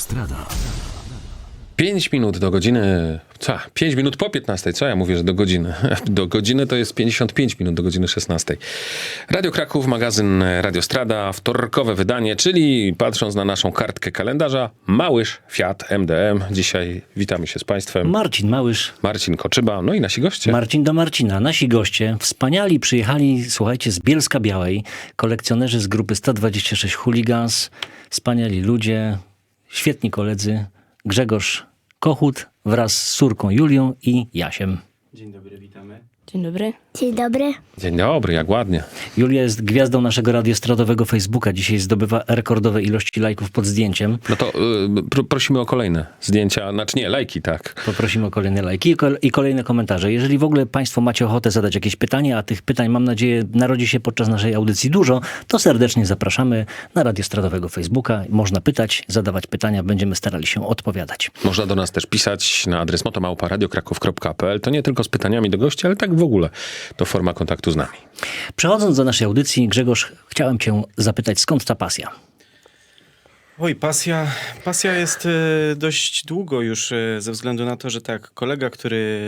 Radiostrada. 5 minut do godziny. Co? 5 minut po 15. Co ja mówię, że do godziny? Do godziny to jest 55 minut do godziny 16. Radio Kraków, magazyn Radiostrada, wtorkowe wydanie, czyli patrząc na naszą kartkę kalendarza, Małysz, Fiat, MDM. Dzisiaj witamy się z Państwem. Marcin Małysz, Marcin Koczyba, no i nasi goście. Marcin do Marcina. Nasi goście wspaniali przyjechali, słuchajcie, z Bielska Białej, kolekcjonerzy z grupy 126 Hooligans, wspaniali ludzie, świetni koledzy, Grzegorz Kochut wraz z córką Julią i Jasiem. Dzień dobry, witamy. Dzień dobry. Dzień dobry. Dzień dobry, jak ładnie. Julia jest gwiazdą naszego radiostradowego Facebooka. Dzisiaj zdobywa rekordowe ilości lajków pod zdjęciem. No to y, pro, prosimy o kolejne zdjęcia, znaczy nie, lajki, tak. Poprosimy o kolejne lajki i kol- i kolejne komentarze. Jeżeli w ogóle Państwo macie ochotę zadać jakieś pytania, a tych pytań mam nadzieję narodzi się podczas naszej audycji dużo, to serdecznie zapraszamy na radiostradowego Facebooka. Można pytać, zadawać pytania, będziemy starali się odpowiadać. Można do nas też pisać na adres motomałparadiokraków.pl. To nie tylko z pytaniami do gości, ale tak w ogóle. To forma kontaktu z nami. Przechodząc do naszej audycji, Grzegorz, chciałem Cię zapytać, skąd ta pasja? Oj, pasja, pasja jest e, dość długo już e, ze względu na to, że tak, kolega, który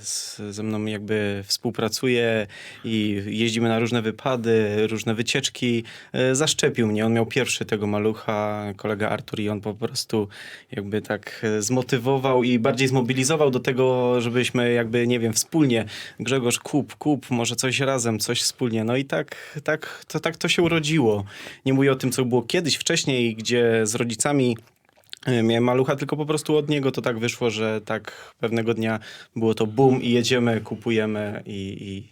z, ze mną jakby współpracuje i jeździmy na różne wypady, różne wycieczki, e, zaszczepił mnie. On miał pierwszy tego malucha, kolega Artur i on po prostu jakby tak zmotywował i bardziej zmobilizował do tego, żebyśmy jakby, nie wiem, wspólnie Grzegorz, kup, kup, może coś razem, coś wspólnie. No i tak, tak, to, tak to się urodziło. Nie mówię o tym, co było kiedyś, wcześniej, gdzie z rodzicami e, miałem malucha, tylko po prostu od niego to tak wyszło, że tak pewnego dnia było to boom i jedziemy, kupujemy i,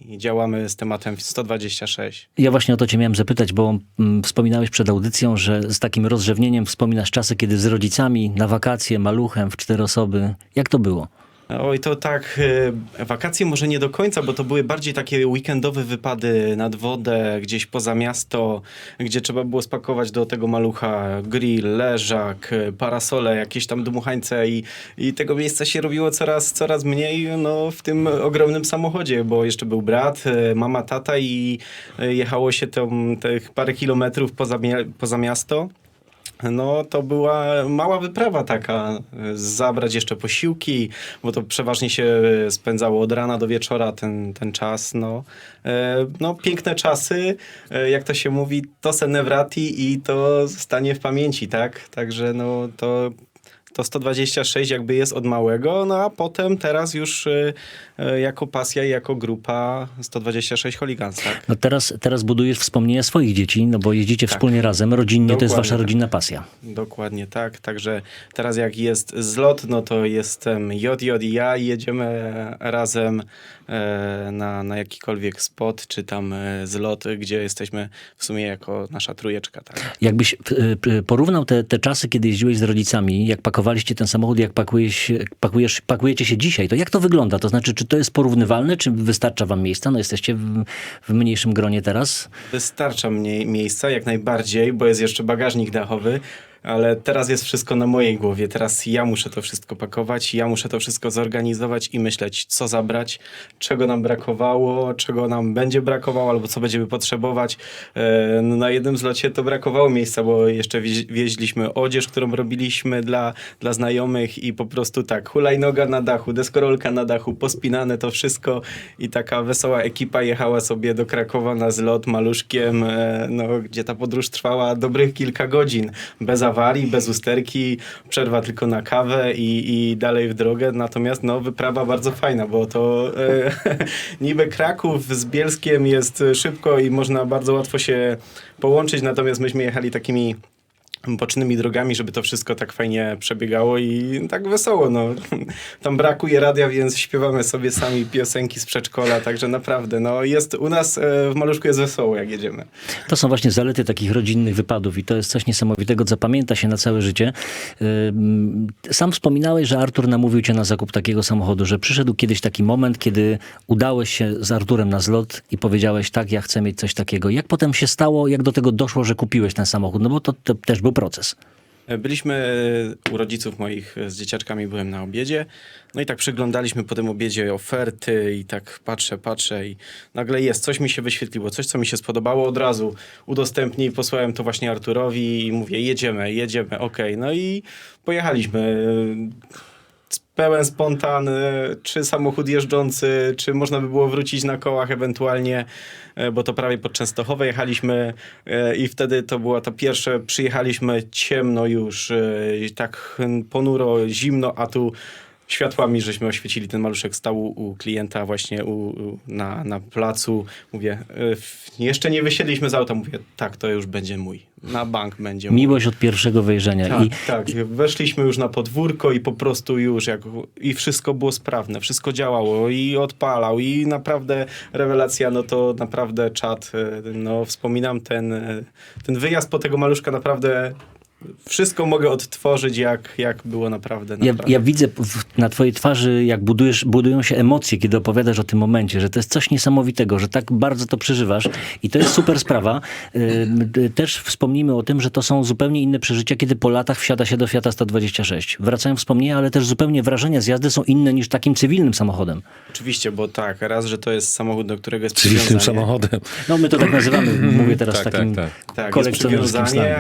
i, i działamy z tematem 126. Ja właśnie o to Cię miałem zapytać, bo mm, wspominałeś przed audycją, że z takim rozrzewnieniem wspominasz czasy, kiedy z rodzicami na wakacje, maluchem w cztery osoby. Jak to było? Oj, to tak, e, wakacje może nie do końca, bo to były bardziej takie weekendowe wypady nad wodę, gdzieś poza miasto, gdzie trzeba było spakować do tego malucha grill, leżak, e, parasole, jakieś tam dmuchańce i, i tego miejsca się robiło coraz, coraz mniej no, w tym ogromnym samochodzie, bo jeszcze był brat, e, mama, tata i jechało się tam tych parę kilometrów poza, poza miasto. No, to była mała wyprawa taka, e, zabrać jeszcze posiłki, bo to przeważnie się spędzało od rana do wieczora ten, ten czas, no. E, No, piękne czasy, e, jak to się mówi, to se ne wrati i to zostanie w pamięci, tak? Także no, to to 126 jakby jest od małego, no a potem teraz już e, e, jako pasja i jako grupa 126 Holigans, tak? No teraz, teraz budujesz wspomnienia swoich dzieci, no bo jeździcie Tak. wspólnie razem, rodzinnie, to jest Dokładnie wasza tak. rodzinna pasja. Dokładnie tak. Także teraz jak jest zlot, no to jestem JJ i ja i jedziemy razem na, na jakikolwiek spot, czy tam e, zlot, gdzie jesteśmy w sumie jako nasza trójeczka. Tak? Jakbyś y, porównał te, te czasy, kiedy jeździłeś z rodzicami, jak pakowaliście ten samochód, jak pakujesz, pakujesz, pakujecie się dzisiaj, to jak to wygląda? To znaczy, czy to jest porównywalne, czy wystarcza wam miejsca? No jesteście w, w mniejszym gronie teraz. Wystarcza mnie miejsca jak najbardziej, bo jest jeszcze bagażnik dachowy. Ale teraz jest wszystko na mojej głowie. Teraz ja muszę to wszystko pakować, ja muszę to wszystko zorganizować i myśleć, co zabrać, czego nam brakowało, czego nam będzie brakowało, albo co będziemy potrzebować. E, no, na jednym zlocie to brakowało miejsca, bo jeszcze wieź, wieźliśmy odzież, którą robiliśmy dla, dla znajomych i po prostu tak, hulajnoga na dachu, deskorolka na dachu, pospinane to wszystko i taka wesoła ekipa jechała sobie do Krakowa na zlot maluszkiem, e, no, gdzie ta podróż trwała dobrych kilka godzin, bez awarii, bez usterki, przerwa tylko na kawę i, i dalej w drogę, natomiast no, wyprawa bardzo fajna, bo to e, niby Kraków z Bielskiem jest szybko i można bardzo łatwo się połączyć, natomiast myśmy jechali takimi bocznymi drogami, żeby to wszystko tak fajnie przebiegało i tak wesoło. No. Tam brakuje radia, więc śpiewamy sobie sami piosenki z przedszkola, także naprawdę no, jest u nas e, w Maluszku jest wesoło, jak jedziemy. To są właśnie zalety takich rodzinnych wypadów i to jest coś niesamowitego, co zapamięta się na całe życie. Ym, Sam wspominałeś, że Artur namówił cię na zakup takiego samochodu, że przyszedł kiedyś taki moment, kiedy udałeś się z Arturem na zlot i powiedziałeś, tak, ja chcę mieć coś takiego. Jak potem się stało, jak do tego doszło, że kupiłeś ten samochód? No bo to, to też był proces. Byliśmy e, u rodziców moich e, z dzieciaczkami, byłem na obiedzie. No i tak przyglądaliśmy po tym obiedzie oferty i tak patrzę, patrzę i nagle jest, coś mi się wyświetliło, coś, co mi się spodobało od razu. Udostępnij, posłałem to właśnie Arturowi i mówię, jedziemy, jedziemy, okej. No i pojechaliśmy. Pełen spontan, czy samochód jeżdżący, czy można by było wrócić na kołach ewentualnie, e, bo to prawie pod Częstochowę jechaliśmy e, i wtedy to była to pierwsze, przyjechaliśmy ciemno już, e, tak ponuro, zimno, a tu światłami żeśmy oświecili. Ten maluszek stał u, klienta właśnie u, u, na, na placu. Mówię, w- jeszcze nie wysiedliśmy z auta. Mówię, tak, to już będzie mój. Na bank będzie mój. Miłość od pierwszego wejrzenia. Tak, I tak. Weszliśmy już na podwórko i po prostu już jak i wszystko było sprawne, wszystko działało i odpalał i naprawdę rewelacja, no to naprawdę czat, e, no wspominam ten, e, ten wyjazd po tego maluszka naprawdę wszystko mogę odtworzyć jak, jak było naprawdę. Ja, naprawdę. ja widzę w, na twojej twarzy, jak budujesz, budują się emocje, kiedy opowiadasz o tym momencie, że to jest coś niesamowitego, że tak bardzo to przeżywasz i to jest super sprawa. Ym, y, Też wspomnimy o tym, że to są zupełnie inne przeżycia, kiedy po latach wsiada się do Fiata 126. Wracają wspomnienia, ale też zupełnie wrażenia z jazdy są inne niż takim cywilnym samochodem. Oczywiście, bo tak, raz, że to jest samochód, do którego jest przywiązanie. samochodem. No my to tak nazywamy, mówię teraz Tak, takim tak, Tak, jest kolekcjonerskim slangu.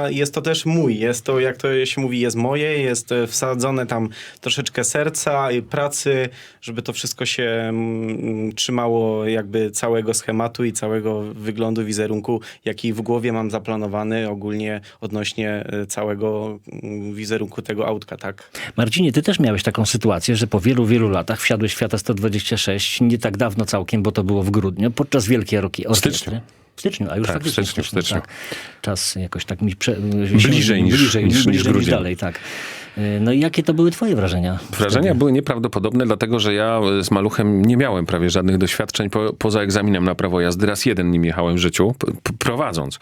A jest to też mój. Jest to, jak to się mówi, jest moje, jest e, wsadzone tam troszeczkę serca i pracy, żeby to wszystko się mm, trzymało jakby całego schematu i całego wyglądu, wizerunku, jaki w głowie mam zaplanowany ogólnie odnośnie e, całego mm, wizerunku tego autka, tak? Marcinie, ty też miałeś taką sytuację, że po wielu, wielu latach wsiadłeś w Fiata 126, nie tak dawno całkiem, bo to było w grudniu, podczas Wielkiej Roki Orkiestry. styczniu. W styczniu, a już Tak, w faktycznie styczniu, w styczniu. Tak. Czas jakoś tak mi prze... Bliżej niż- bliżej, niż- niż niż grudzień. dalej, tak. Y, No i jakie to były twoje wrażenia? Wrażenia były nieprawdopodobne, dlatego że ja e, z maluchem nie miałem prawie żadnych doświadczeń po, poza egzaminem na prawo jazdy. Raz jeden nim jechałem w życiu, prowadząc.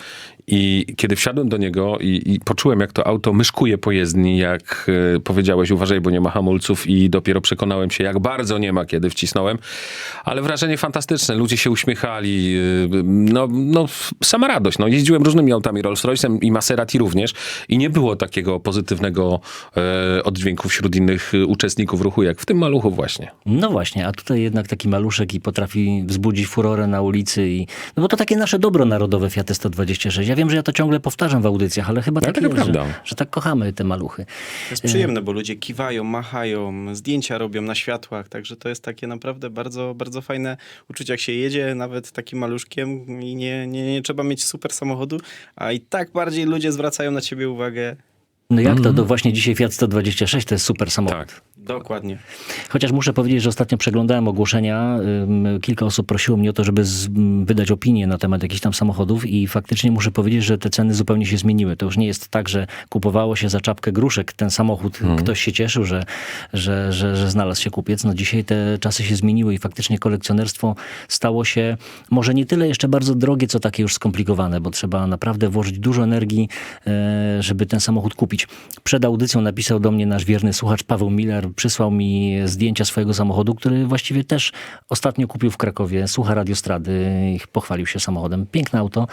I kiedy wsiadłem do niego i, i poczułem, jak to auto myszkuje po jezdni, jak e, powiedziałeś, uważaj, bo nie ma hamulców i dopiero przekonałem się, jak bardzo nie ma, kiedy wcisnąłem. Ale wrażenie fantastyczne. Ludzie się uśmiechali. e, No, no sama radość. No, jeździłem różnymi autami, Rolls-Royce'em i Maserati również i nie było takiego pozytywnego e, oddźwięku wśród innych e, uczestników ruchu, jak w tym maluchu właśnie. No właśnie, a tutaj jednak taki maluszek i potrafi wzbudzić furorę na ulicy i... No bo to takie nasze dobro narodowe Fiat 126. Ja wiem, że ja to ciągle powtarzam w audycjach, ale chyba Ale tak to jest, że, prawda. że tak kochamy te maluchy. To jest przyjemne, bo ludzie kiwają, machają, zdjęcia robią na światłach, także to jest takie naprawdę bardzo, bardzo fajne uczucie, jak się jedzie nawet takim maluszkiem i nie, nie, nie trzeba mieć super samochodu, a i tak bardziej ludzie zwracają na ciebie uwagę. No jak to, to właśnie dzisiaj Fiat 126 to jest super samochód. Tak. Dokładnie. Chociaż muszę powiedzieć, że ostatnio przeglądałem ogłoszenia. Kilka osób prosiło mnie o to, żeby wydać opinię na temat jakichś tam samochodów i faktycznie muszę powiedzieć, że te ceny zupełnie się zmieniły. To już nie jest tak, że kupowało się za czapkę gruszek ten samochód. Ktoś się cieszył, że, że, że, że znalazł się kupiec. No dzisiaj te czasy się zmieniły i faktycznie kolekcjonerstwo stało się może nie tyle jeszcze bardzo drogie, co takie już skomplikowane, bo trzeba naprawdę włożyć dużo energii, e, żeby ten samochód kupić. Przed audycją napisał do mnie nasz wierny słuchacz Paweł Miller, przysłał mi zdjęcia swojego samochodu, który właściwie też ostatnio kupił w Krakowie, słucha radiostrady i pochwalił się samochodem. Piękne auto,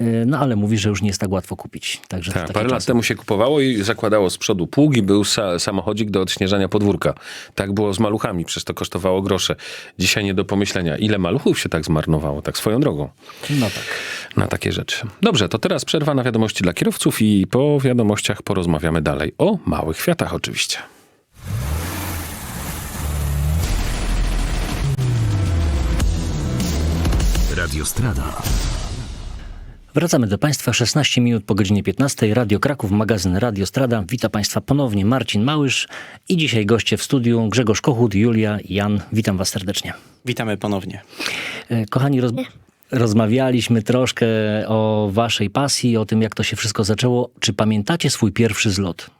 e, no ale mówi, że już nie jest tak łatwo kupić. Także Tak, parę lat temu się kupowało i zakładało z przodu pług i był sa samochodzik do odśnieżania podwórka. Tak było z maluchami, przecież to kosztowało grosze. Dzisiaj nie do pomyślenia. Ile maluchów się tak zmarnowało, tak swoją drogą, No tak. na takie rzeczy. Dobrze, to teraz przerwa na wiadomości dla kierowców i po wiadomościach porozmawiamy dalej o małych Fiatach oczywiście. Radiostrada. Wracamy do Państwa 16 minut po godzinie 15. Radio Kraków, magazyn Radio Strada. Witam Państwa ponownie Marcin Małysz i dzisiaj goście w studiu Grzegorz Kochut, Julia i Jan. Witam Was serdecznie. Witamy ponownie. E, Kochani, roz... rozmawialiśmy troszkę o Waszej pasji, o tym jak to się wszystko zaczęło. Czy pamiętacie swój pierwszy zlot?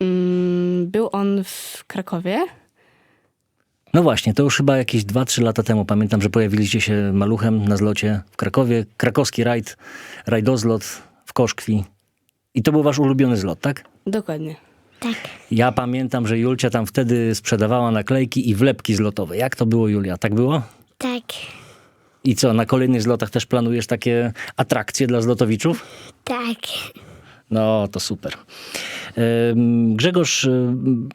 Mm, Był on w Krakowie. No właśnie, to już chyba jakieś 2-3 lata temu. Pamiętam, że pojawiliście się maluchem na zlocie w Krakowie. Krakowski rajd, rajdozlot w Koszkwi. I to był Wasz ulubiony zlot, tak? Dokładnie. Ja pamiętam, że Julcia tam wtedy sprzedawała naklejki i wlepki zlotowe. Jak to było, Julia? Tak było? Tak, I co, na kolejnych zlotach też planujesz takie atrakcje dla zlotowiczów? tak. No, to super. Grzegorz,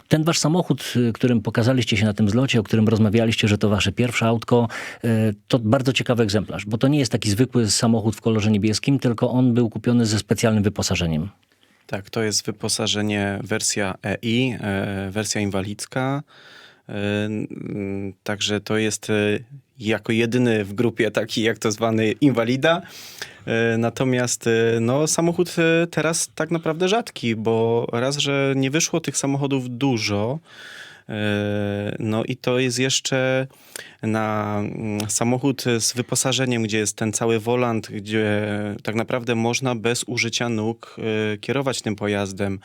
ten wasz samochód, y, którym pokazaliście się na tym zlocie, o którym rozmawialiście, że to wasze pierwsze autko, y, to bardzo ciekawy egzemplarz, bo to nie jest taki zwykły samochód w kolorze niebieskim, tylko on był kupiony ze specjalnym wyposażeniem. Tak, to jest wyposażenie wersja EI, e, wersja inwalidzka. N- Także to jest e, jako jedyny w grupie taki jak to zwany inwalida. E, Natomiast e, no, samochód e, teraz tak naprawdę rzadki, bo raz, że nie wyszło tych samochodów dużo. E, No i to jest jeszcze na mm, samochód z wyposażeniem, gdzie jest ten cały wolant, gdzie tak naprawdę można bez użycia nóg e, kierować tym pojazdem.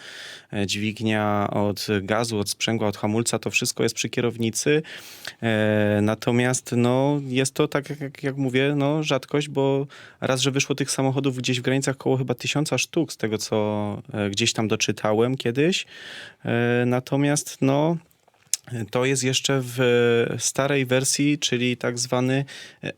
E, Dźwignia od gazu, od sprzęgła, od hamulca, to wszystko jest przy kierownicy. Natomiast no, jest to, tak jak, jak mówię, no, rzadkość, bo raz, że wyszło tych samochodów gdzieś w granicach koło chyba tysiąca sztuk, z tego co gdzieś tam doczytałem kiedyś. Natomiast no, to jest jeszcze w starej wersji, czyli tak zwany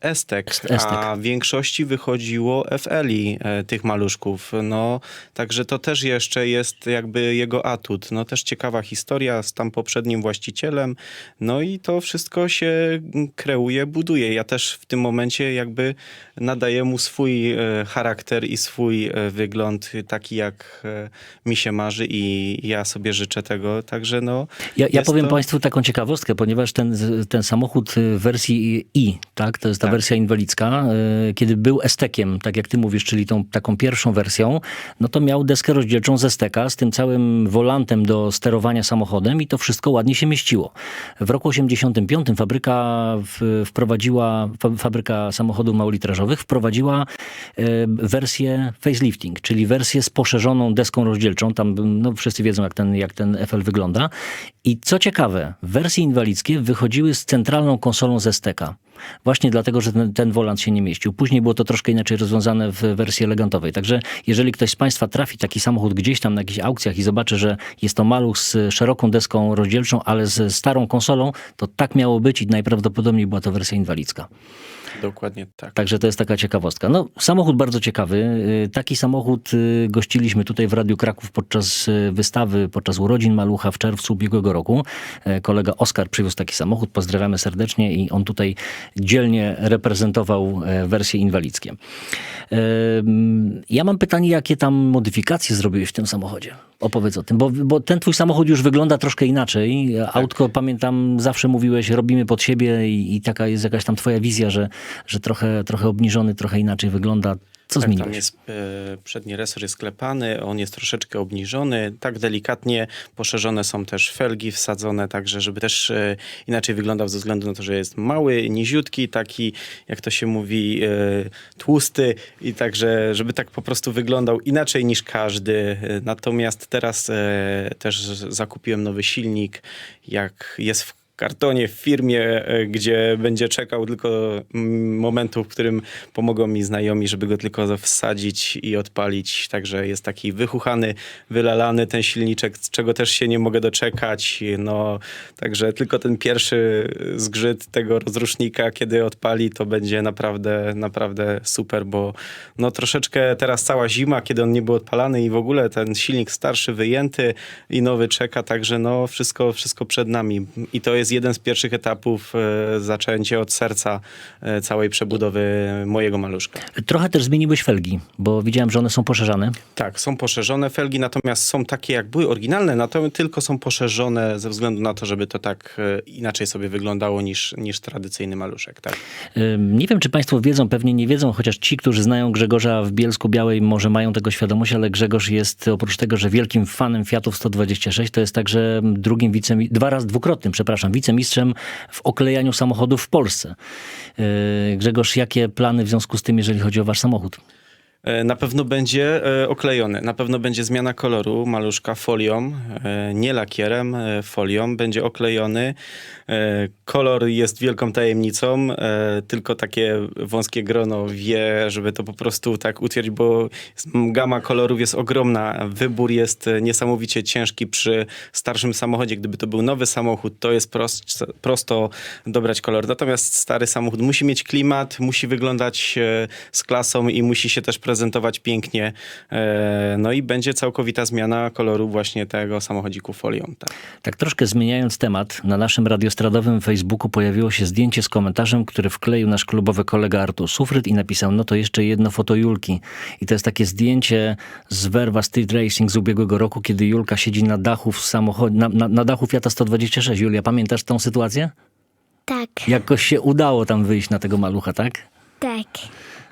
Estek, a w większości wychodziło FLI e, tych maluszków. No, także to też jeszcze jest jakby jego atut. No też ciekawa historia z tam poprzednim właścicielem. No i to wszystko się kreuje, buduje. Ja też w tym momencie jakby nadaję mu swój e, charakter i swój e, wygląd, taki jak mi się marzy i ja sobie życzę tego. Także no... Ja, ja powiem to- Państwu taką ciekawostkę, ponieważ ten, ten samochód y, w wersji I, tak, to jest ta Tak. wersja inwalidzka, y, kiedy był estekiem, tak jak ty mówisz, czyli tą taką pierwszą wersją, no to miał deskę rozdzielczą ze steka z tym całym wolantem do sterowania samochodem i to wszystko ładnie się mieściło. W roku 85 fabryka wprowadziła, fa- fabryka samochodów małolitrażowych wprowadziła y, wersję facelifting, czyli wersję z poszerzoną deską rozdzielczą. Tam no, wszyscy wiedzą, jak ten, jak ten FL wygląda. I co ciekawe, wersje inwalidzkie wychodziły z centralną konsolą ze steka. Właśnie dlatego, że ten, ten wolant się nie mieścił. Później było to troszkę inaczej rozwiązane w wersji elegantowej. Także jeżeli ktoś z Państwa trafi taki samochód gdzieś tam na jakichś aukcjach i zobaczy, że jest to maluch z szeroką deską rozdzielczą, ale ze starą konsolą, to tak miało być i najprawdopodobniej była to wersja inwalidzka. Dokładnie tak. Także to jest taka ciekawostka. No, samochód bardzo ciekawy. Y, Taki samochód y, gościliśmy tutaj w Radiu Kraków podczas y, wystawy, podczas urodzin Malucha w czerwcu ubiegłego roku. Kolega Oskar przywiózł taki samochód, pozdrawiamy serdecznie i on tutaj dzielnie reprezentował e, wersje inwalidzkie. Em, Ja mam pytanie, jakie tam modyfikacje zrobiłeś w tym samochodzie? Opowiedz o tym, bo, bo ten twój samochód już wygląda troszkę inaczej. Autko, pamiętam, zawsze mówiłeś, robimy pod siebie i, i taka jest jakaś tam twoja wizja, że, że trochę, trochę obniżony, trochę inaczej wygląda. Co tak, tam zmieniłeś? jest e, przedni resor jest sklepany, on jest troszeczkę obniżony, tak delikatnie poszerzone są też felgi wsadzone, także żeby też e, inaczej wyglądał ze względu na to, że jest mały, niziutki, taki jak to się mówi e, tłusty i także żeby tak po prostu wyglądał inaczej niż każdy. Natomiast teraz też zakupiłem nowy silnik, jak jest w kartonie w firmie, e, gdzie będzie czekał tylko mm, momentu, w którym pomogą mi znajomi, żeby go tylko wsadzić i odpalić. Także jest taki wychuchany, wylalany ten silniczek, z czego też się nie mogę doczekać. No, także tylko ten pierwszy zgrzyt tego rozrusznika, kiedy odpali, to będzie naprawdę, naprawdę super, bo no troszeczkę teraz cała zima, kiedy on nie był odpalany i w ogóle ten silnik starszy wyjęty i nowy czeka, także no wszystko, wszystko przed nami. I to jest jeden z pierwszych etapów e, zaczęcie od serca e, całej przebudowy mojego maluszka. Trochę też zmieniłeś felgi, bo widziałem, że one są poszerzane. Tak, są poszerzone felgi, natomiast są takie jak były oryginalne, natomiast tylko są poszerzone ze względu na to, żeby to tak e, inaczej sobie wyglądało niż, niż tradycyjny maluszek. Tak. Nie wiem, czy Państwo wiedzą, pewnie nie wiedzą, chociaż ci, którzy znają Grzegorza w Bielsku Białej, może mają tego świadomość, ale Grzegorz jest oprócz tego, że wielkim fanem Fiatów 126, to jest także drugim wicemi- dwa razy dwukrotnym, przepraszam, wicemistrzem w oklejaniu samochodów w Polsce. Yy, Grzegorz, jakie plany w związku z tym, jeżeli chodzi o wasz samochód? E, Na pewno będzie e, oklejony. Na pewno będzie zmiana koloru maluszka folią, e, nie lakierem, folią. Będzie oklejony. Kolor jest wielką tajemnicą. Tylko takie wąskie grono wie, żeby to po prostu tak utwierdzić, bo gama kolorów jest ogromna. Wybór jest niesamowicie ciężki przy starszym samochodzie. Gdyby to był nowy samochód, to jest prost, prosto dobrać kolor. Natomiast stary samochód musi mieć klimat, musi wyglądać z klasą i musi się też prezentować zaprezentować pięknie. E, no i będzie całkowita zmiana koloru właśnie tego samochodziku folią. Tak. Tak troszkę zmieniając temat, na naszym radiostradowym Facebooku pojawiło się zdjęcie z komentarzem, który wkleił nasz klubowy kolega Artur Sufryt i napisał, no to jeszcze jedno foto Julki. I to jest takie zdjęcie z Verva Street Racing z ubiegłego roku, kiedy Julka siedzi na dachu w samochodzie, na, na, na dachu Fiata 126. Julia, pamiętasz tą sytuację? Tak, Jakoś się udało tam wyjść na tego malucha, tak? tak.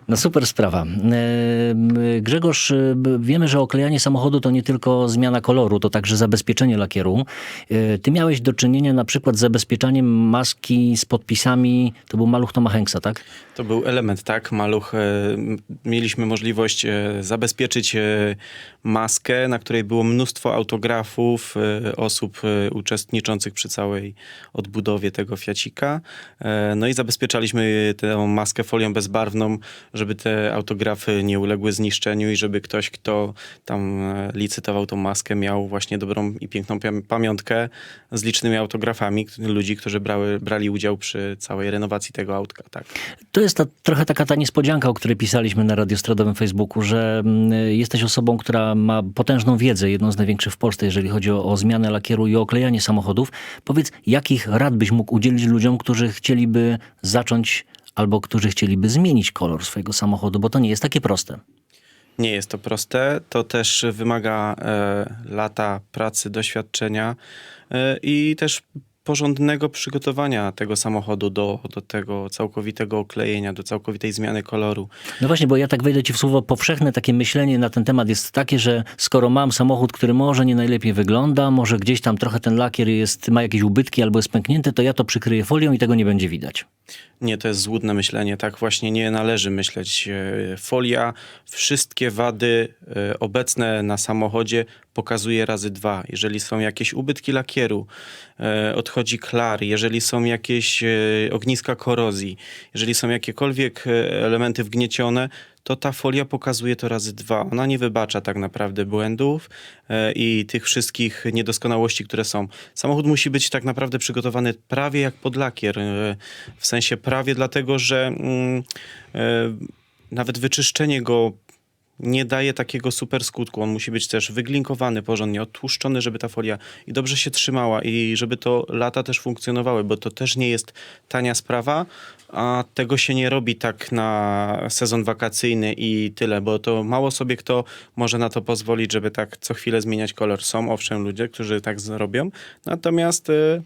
No super sprawa. E, Grzegorz, e, wiemy, że oklejanie samochodu to nie tylko zmiana koloru, to także zabezpieczenie lakieru. E, Ty miałeś do czynienia na przykład z zabezpieczaniem maski z podpisami, to był maluch Toma Hanksa, tak? To był element, tak, maluch. Mieliśmy możliwość zabezpieczyć maskę, na której było mnóstwo autografów osób uczestniczących przy całej odbudowie tego Fiacika. No i zabezpieczaliśmy tę maskę folią bezbarwną, żeby te autografy nie uległy zniszczeniu i żeby ktoś, kto tam e, licytował tą maskę, miał właśnie dobrą i piękną pamią- pamiątkę z licznymi autografami ludzi, którzy brały, brali udział przy całej renowacji tego autka, tak. To jest ta, trochę taka ta niespodzianka, o której pisaliśmy na radiostradowym Facebooku, że mm, jesteś osobą, która ma potężną wiedzę, jedną z największych w Polsce, jeżeli chodzi o, o zmianę lakieru i oklejanie samochodów. Powiedz, jakich rad byś mógł udzielić ludziom, którzy chcieliby zacząć albo którzy chcieliby zmienić kolor swojego samochodu, bo to nie jest takie proste. Nie jest to proste. To też wymaga e, lata pracy, doświadczenia e, i też porządnego przygotowania tego samochodu do, do tego całkowitego oklejenia, do całkowitej zmiany koloru. No właśnie, bo ja tak wejdę ci w słowo powszechne takie myślenie na ten temat jest takie, że skoro mam samochód, który może nie najlepiej wygląda, może gdzieś tam trochę ten lakier jest, ma jakieś ubytki albo jest pęknięty, to ja to przykryję folią i tego nie będzie widać. Nie, to jest złudne myślenie. Tak właśnie nie należy myśleć. E, Folia wszystkie wady e, obecne na samochodzie pokazuje razy dwa. Jeżeli są jakieś ubytki lakieru, e, odchodzi klar, jeżeli są jakieś e, ogniska korozji, jeżeli są jakiekolwiek e, elementy wgniecione, to ta folia pokazuje to razy dwa. Ona nie wybacza tak naprawdę błędów i tych wszystkich niedoskonałości, które są. Samochód musi być tak naprawdę przygotowany prawie jak pod lakier. W sensie prawie dlatego, że mm, nawet wyczyszczenie go nie daje takiego super skutku. On musi być też wyglinkowany porządnie, odtłuszczony, żeby ta folia i dobrze się trzymała i żeby to lata też funkcjonowały, bo to też nie jest tania sprawa, a tego się nie robi tak na sezon wakacyjny i tyle, bo to mało sobie kto może na to pozwolić, żeby tak co chwilę zmieniać kolor. Są owszem ludzie, którzy tak zrobią, natomiast e,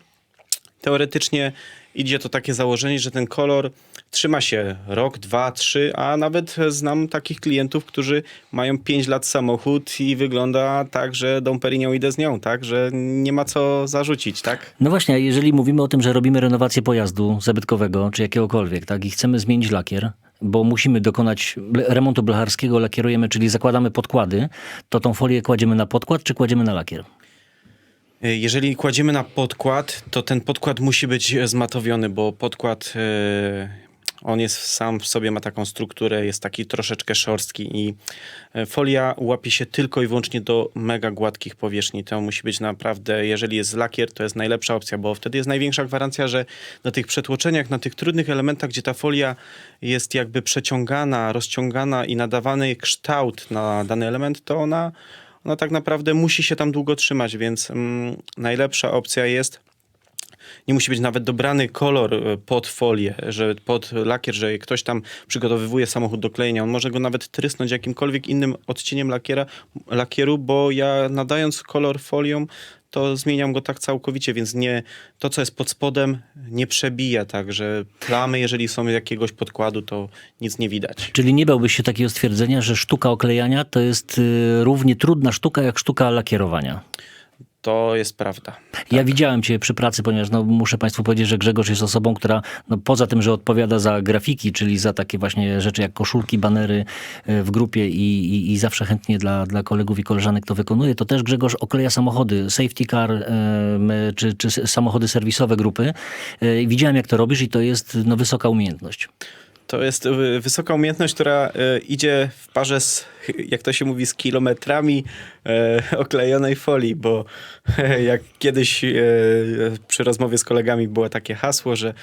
teoretycznie idzie to takie założenie, że ten kolor trzyma się rok, dwa, trzy, a nawet znam takich klientów, którzy mają pięć lat samochód i wygląda tak, że Dom Perignon idę z nią, tak, że nie ma co zarzucić, tak? No właśnie, a jeżeli mówimy o tym, że robimy renowację pojazdu zabytkowego czy jakiegokolwiek, tak, i chcemy zmienić lakier, bo musimy dokonać remontu blecharskiego, lakierujemy, czyli zakładamy podkłady, to tą folię kładziemy na podkład, czy kładziemy na lakier? Jeżeli kładziemy na podkład, to ten podkład musi być zmatowiony, bo podkład e, on jest sam w sobie ma taką strukturę, jest taki troszeczkę szorstki i e, folia łapie się tylko i wyłącznie do mega gładkich powierzchni. To musi być naprawdę, jeżeli jest lakier, to jest najlepsza opcja, bo wtedy jest największa gwarancja, że na tych przetłoczeniach, na tych trudnych elementach, gdzie ta folia jest jakby przeciągana, rozciągana i nadawany kształt na dany element, to ona ona tak naprawdę musi się tam długo trzymać, więc mm, najlepsza opcja jest. Nie musi być nawet dobrany kolor e, pod folię, że pod lakier, że ktoś tam przygotowywuje samochód do klejenia. On może go nawet trysnąć jakimkolwiek innym odcieniem lakiera, lakieru, bo ja nadając kolor folią, to zmieniam go tak całkowicie, więc nie, to co jest pod spodem nie przebija tak, że plamy, jeżeli są jakiegoś podkładu, to nic nie widać. Czyli nie bałbyś się takiego stwierdzenia, że sztuka oklejania to jest y, równie trudna sztuka jak sztuka lakierowania? To jest prawda. Ja widziałem cię przy pracy, ponieważ no, muszę Państwu powiedzieć, że Grzegorz jest osobą, która no, poza tym, że odpowiada za grafiki, czyli za takie właśnie rzeczy jak koszulki, banery e, w grupie i, i, i zawsze chętnie dla, dla kolegów i koleżanek to wykonuje, to też Grzegorz okleja samochody, safety car em, czy, czy samochody serwisowe grupy. E, Widziałem jak to robisz i to jest no, wysoka umiejętność. To jest y, wysoka umiejętność, która y, idzie w parze z, jak to się mówi, z kilometrami e, oklejonej folii, bo jak kiedyś przy rozmowie z kolegami było takie hasło, że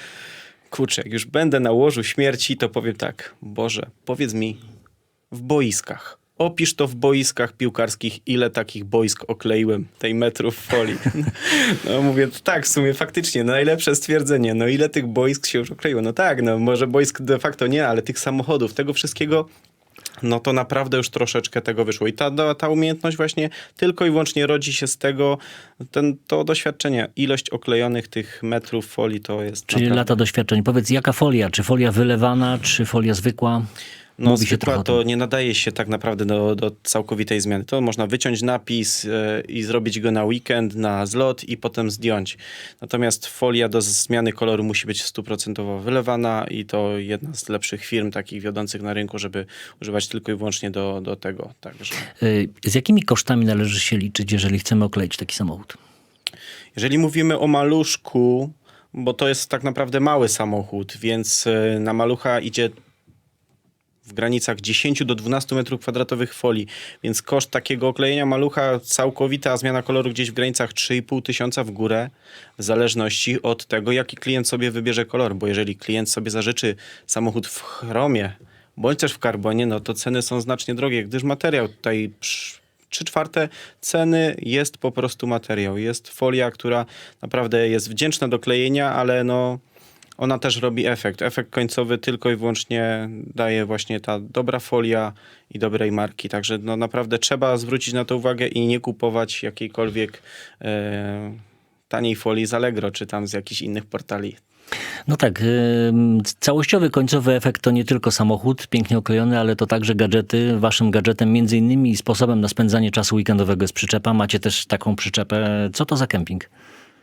kurczę, jak już będę na łożu śmierci, to powiem tak, Boże, powiedz mi, w boiskach. Opisz to w boiskach piłkarskich, ile takich boisk okleiłem, tej metrów folii. No mówię, tak, w sumie faktycznie, no najlepsze stwierdzenie. No ile tych boisk się już okleiło? No tak, no może boisk de facto nie, ale tych samochodów, tego wszystkiego no to naprawdę już troszeczkę tego wyszło. I ta, ta umiejętność właśnie tylko i wyłącznie rodzi się z tego, ten, to doświadczenie. Ilość oklejonych tych metrów folii to jest Czyli naprawdę... lata doświadczeń. Powiedz, jaka folia? Czy folia wylewana, czy folia zwykła? No Mówi zwykła to nie nadaje się tak naprawdę do, do całkowitej zmiany. To można wyciąć napis e, i zrobić go na weekend, na zlot i potem zdjąć. Natomiast folia do zmiany koloru musi być stuprocentowo wylewana i to jedna z lepszych firm takich wiodących na rynku, żeby używać tylko i wyłącznie do, do tego. Także Y, Z jakimi kosztami należy się liczyć, jeżeli chcemy okleić taki samochód? jeżeli mówimy o maluszku, bo to jest tak naprawdę mały samochód, więc e, na malucha idzie w granicach 10 do 12 metrów kwadratowych folii, więc koszt takiego oklejenia malucha, całkowita zmiana koloru gdzieś w granicach 3,5 tysiąca w górę, w zależności od tego, jaki klient sobie wybierze kolor, bo jeżeli klient sobie zażyczy samochód w chromie, bądź też w karbonie, no to ceny są znacznie drogie, gdyż materiał tutaj trzy czwarte ceny jest po prostu materiał. Jest folia, która naprawdę jest wdzięczna do klejenia, ale no ona też robi efekt. Efekt końcowy tylko i wyłącznie daje właśnie ta dobra folia i dobrej marki. Także no naprawdę trzeba zwrócić na to uwagę i nie kupować jakiejkolwiek e, taniej folii z Allegro czy tam z jakichś innych portali. No tak, ym, całościowy końcowy efekt to nie tylko samochód pięknie oklejony, ale to także gadżety. Waszym gadżetem między innymi sposobem na spędzanie czasu weekendowego jest przyczepa. Macie też taką przyczepę. Co to za kemping?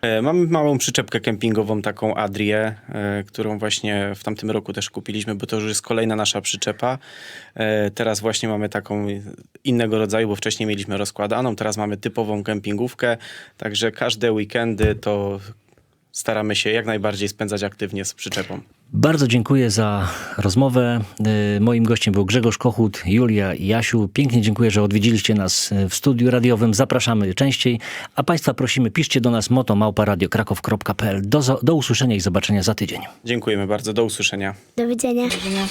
E, Mamy małą przyczepkę kempingową, taką Adrię, e, którą właśnie w tamtym roku też kupiliśmy, bo to już jest kolejna nasza przyczepa. E, Teraz właśnie mamy taką innego rodzaju, bo wcześniej mieliśmy rozkładaną, teraz mamy typową kempingówkę, także każde weekendy to staramy się jak najbardziej spędzać aktywnie z przyczepą. Bardzo dziękuję za rozmowę. Y, Moim gościem był Grzegorz Kochut, Julia i Jasiu. Pięknie dziękuję, że odwiedziliście nas y, w studiu radiowym. Zapraszamy częściej. A Państwa prosimy, piszcie do nas motomałparadiokrakow.pl. Do, do usłyszenia i zobaczenia za tydzień. Dziękujemy bardzo, do usłyszenia. Do widzenia. widzenia.